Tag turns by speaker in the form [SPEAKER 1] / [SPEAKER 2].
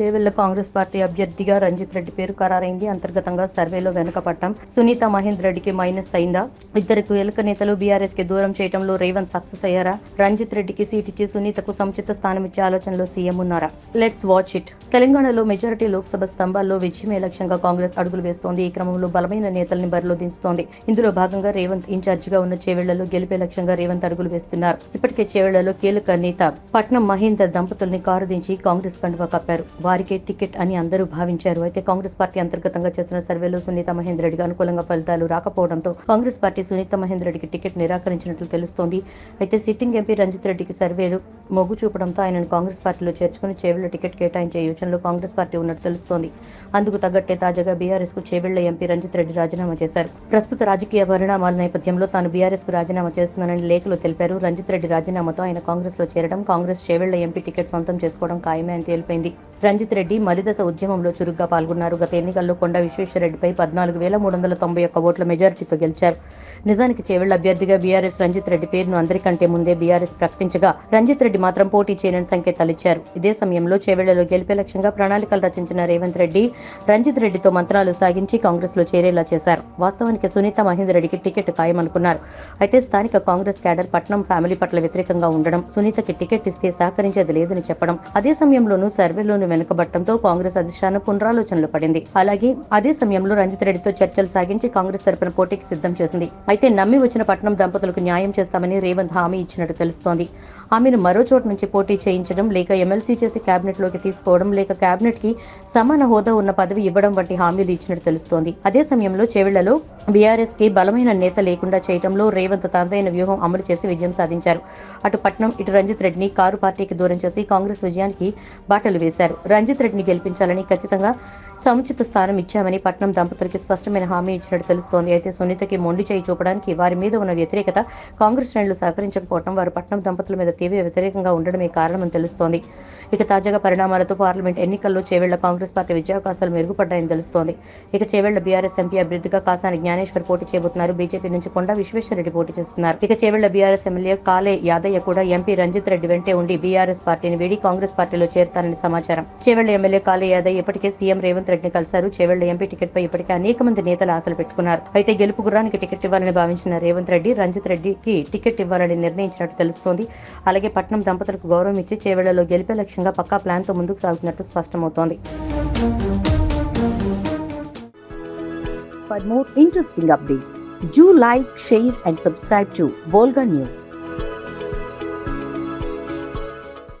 [SPEAKER 1] Chevella Congress party అభ్యర్థిగా రంజిత్ రెడ్డి పేరు ఖరారైంది. అంతర్గతంగా సర్వేలో వెనుకపట్టం సునీత మహేందర్ రెడ్డికి మైనస్ అయిందా? ఇద్దరు కీలక నేతలు బీఆర్ఎస్కి దూరం చేయడంలో రేవంత్ సక్సెస్ అయ్యారా? రంజిత్ రెడ్డికి సీట్ ఇచ్చి సునీతకు సముచిత స్థానం ఇచ్చే ఆలోచనలో సీఎం ఉన్నారా? Let's watch it. తెలంగాణలో మెజారిటీ లోక్సభ స్తంభాల్లో విజయమే లక్ష్యంగా కాంగ్రెస్ అడుగులు వేస్తోంది. ఈ క్రమంలో బలమైన నేతల్ని బరిలో దించుతోంది. ఇందులో భాగంగా రేవంత్ ఇన్ఛార్జిగా ఉన్న చేవెళ్ళలో గెలిపే లక్ష్యంగా రేవంత్ అడుగులు వేస్తున్నారు. ఇప్పటికే చేవెళ్ళలో కీలక నేత పట్నం మహేందర్ దంపతుల్ని కారు దించి కాంగ్రెస్ కండువా కప్పారు. వారికే టికెట్ అని అందరూ భావించారు. అయితే కాంగ్రెస్ పార్టీ అంతర్గతంగా చేసిన సర్వేలో సునీత మహేందర్ రెడ్డికి అనుకూలంగా ఫలితాలు రాకపోవడంతో కాంగ్రెస్ పార్టీ సునీత మహేందర్ రెడ్డికి టికెట్ నిరాకరించినట్లు తెలుస్తోంది. అయితే సిట్టింగ్ ఎంపీ రంజిత్ రెడ్డికి సర్వేలు మొగ్గు చూపడంతో ఆయనను కాంగ్రెస్ పార్టీలో చేర్చుకుని చేవెళ్ళ టికెట్ కేటాయించే యోచనలో కాంగ్రెస్ పార్టీ ఉన్నట్టు తెలుస్తోంది. అందుకు తగ్గట్టే తాజాగా బీఆర్ఎస్కు చేవెళ్ళ ఎంపీ రంజిత్ రెడ్డి రాజీనామా చేశారు. ప్రస్తుత రాజకీయ పరిణామాల నేపథ్యంలో తాను బీఆర్ఎస్కు రాజీనామా చేస్తున్నానని లేఖలో తెలిపారు. రంజిత్ రెడ్డి రాజీనామాతో ఆయన కాంగ్రెస్లో చేరడం కాంగ్రెస్ చేవెళ్ళ ఎంపీ టికెట్ సొంతం చేసుకోవడం ఖాయమే అని తేలిపోయింది. రంజిత్ రెడ్డి మలిదశ ఉద్యమంలో చురుగ్గా పాల్గొన్నారు. గత ఎన్నికల్లో కొండ విశ్వేశ్వరరెడ్డిపై పద్నాలుగు వేల మూడు వందల తొంభై ఒక్క ఓట్ల మెజారిటీతో గెలిచారు. నిజానికి చేవెళ్ళ అభ్యర్థిగా బీఆర్ఎస్ రంజిత్ రెడ్డి పేరును అందరికంటే ముందే బీఆర్ఎస్ ప్రకటించగా రంజిత్ రెడ్డి మాత్రం పోటీ చేయని సంకేతాలు ఇచ్చారు ఇదే సమయంలో చేవెళ్ళలో గెలిపే లక్ష్యంగా ప్రణాళికలు రచించిన రేవంత్ రెడ్డి రంజిత్ రెడ్డితో మంత్రాలు సాగించి కాంగ్రెస్లో చేరేలా చేశారు. వాస్తవానికి సునీత మహేందర్ రెడ్డికి టికెట్ ఖాయమనుకున్నారు. అయితే స్థానిక కాంగ్రెస్ క్యాడర్ పట్నం ఫ్యామిలీ పట్ల వ్యతిరేకంగా ఉండడం సునీతకి టికెట్ ఇస్తే సహకరించేది లేదని చెప్పడం అదే సమయంలోనూ సర్వేలోని వెనుకబట్టడంతో కాంగ్రెస్ అధిష్టానం పునరాలోచనలు పడింది. అలాగే అదే సమయంలో రంజిత్ రెడ్డితో చర్చలు సాగించి కాంగ్రెస్ తరపున పోటీకి సిద్ధం చేసింది. అయితే నమ్మి వచ్చిన పట్నం దంపతులకు న్యాయం చేస్తామని రేవంత్ హామీ ఇచ్చినట్టు తెలుస్తోంది. ఆమెను మరో చోటు నుంచి పోటీ చేయించడం లేక ఎమ్మెల్సీ చేసి కేబినెట్లోకి తీసుకోవడం లేక కేబినెట్కి సమాన హోదా ఉన్న పదవి ఇవ్వడం వంటి హామీలు ఇచ్చినట్టు తెలుస్తోంది. అదే సమయంలో చేవెళ్ళలో బీఆర్ఎస్కి బలమైన నేత లేకుండా చేయడంలో రేవంత్ తనదైన వ్యూహం అమలు చేసి విజయం సాధించారు. అటు పట్నం ఇటు రంజిత్ రెడ్డిని కారు పార్టీకి దూరం చేసి కాంగ్రెస్ విజయానికి బాటలు వేశారు. రంజిత్ రెడ్డిని గెలిపించాలని ఖచ్చితంగా సముచిత స్థానం ఇచ్చామని పట్నం దంపతులకి స్పష్టమైన హామీ ఇచ్చినట్టు తెలుస్తోంది. అయితే సునీతకి మొండి చేయి చూపడానికి వారి మీద ఉన్న వ్యతిరేకత కాంగ్రెస్ శ్రేణులు సహకరించకపోవడం వారు పట్నం దంపతుల మీద తీవ్ర వ్యతిరేకంగా ఉండడమే కారణమని తెలుస్తోంది. ఇక తాజాగా పరిణామాలతో పార్లమెంట్ ఎన్నికల్లో చేవేళ్ళ కాంగ్రెస్ పార్టీ విజయావకాశాలు మెరుగుపడ్డాయని తెలుస్తోంది. ఇక చేవేళ్ళ బీఆర్ఎస్ ఎంపీ అభ్యర్థిగా కాసాని జ్ఞానేశ్వర్ పోటీ చేయబోతున్నారు. బీజేపీ నుంచి కొండ విశ్వేశ్వరరెడ్డి పోటీ చేస్తున్నారు. ఇక చేవేళ్ళ బీఆర్ఎస్ ఎమ్మెల్యే కాలే యాదయ్య కూడా ఎంపీ రంజిత్ రెడ్డి వెంటే ఉండి బీఆర్ఎస్ పార్టీని వీడి కాంగ్రెస్ పార్టీలో చేరతారని సమాచారం. చేవేళ్ళ ఎమ్మెల్యే కాలే యాదయ్య ఇప్పటికే సీఎం రేవంత్ రెడ్డిని కలిశారు. చేవేళ్ళ ఎంపీ టికెట్ పై ఇప్పటికే అనేక మంది నేతలు ఆశలు పెట్టుకున్నారు. అయితే గెలుపు గుర్రానికి టికెట్ ఇవ్వాలని భావించిన రేవంత్ రెడ్డి రంజిత్ రెడ్డికి టికెట్ ఇవ్వాలని నిర్ణయించినట్టు తెలుస్తోంది. అలాగే పట్నం దంపతులకు గౌరవం ఇచ్చి చేవేళ్ళలో గెలిపే లక్ష్యంగా పక్కా ప్లాన్తో ముందుకు సాగుతున్నట్టు స్పష్టమవుతోంది. Zoo like share and subscribe to Volga